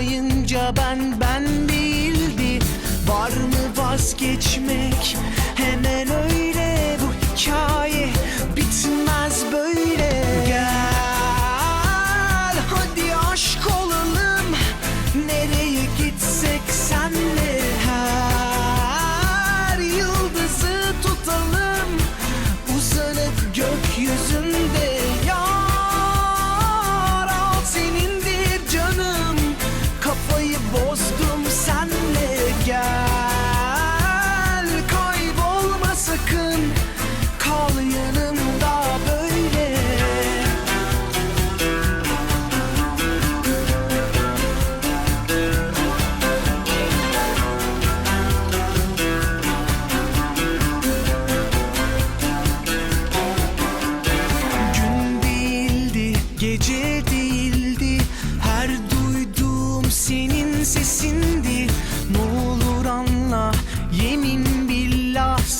olmayınca ben ben değildi Var mı vazgeçmek? Hemen öyle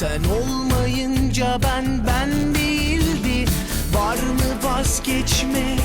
Sen olmayınca ben ben değildi. Var mı vazgeçmek,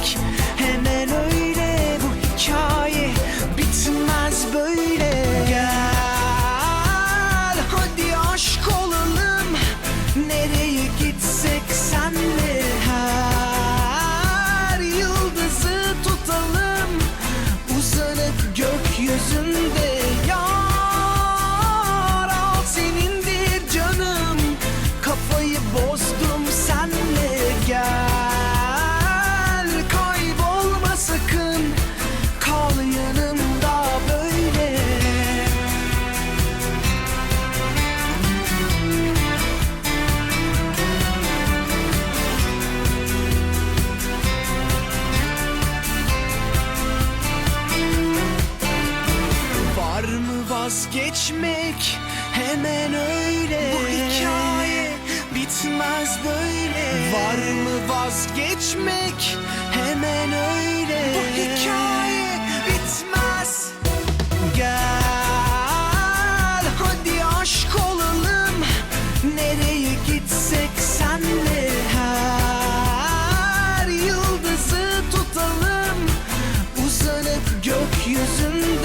geçmek hemen öyle. Bu hikaye bitmez böyle. Var mı vazgeçmek hemen öyle. Bu hikaye bitmez. Gel hadi aşk olalım. Nereye gitsek senle? Her Yıldızı tutalım. Uzanıp gökyüzünde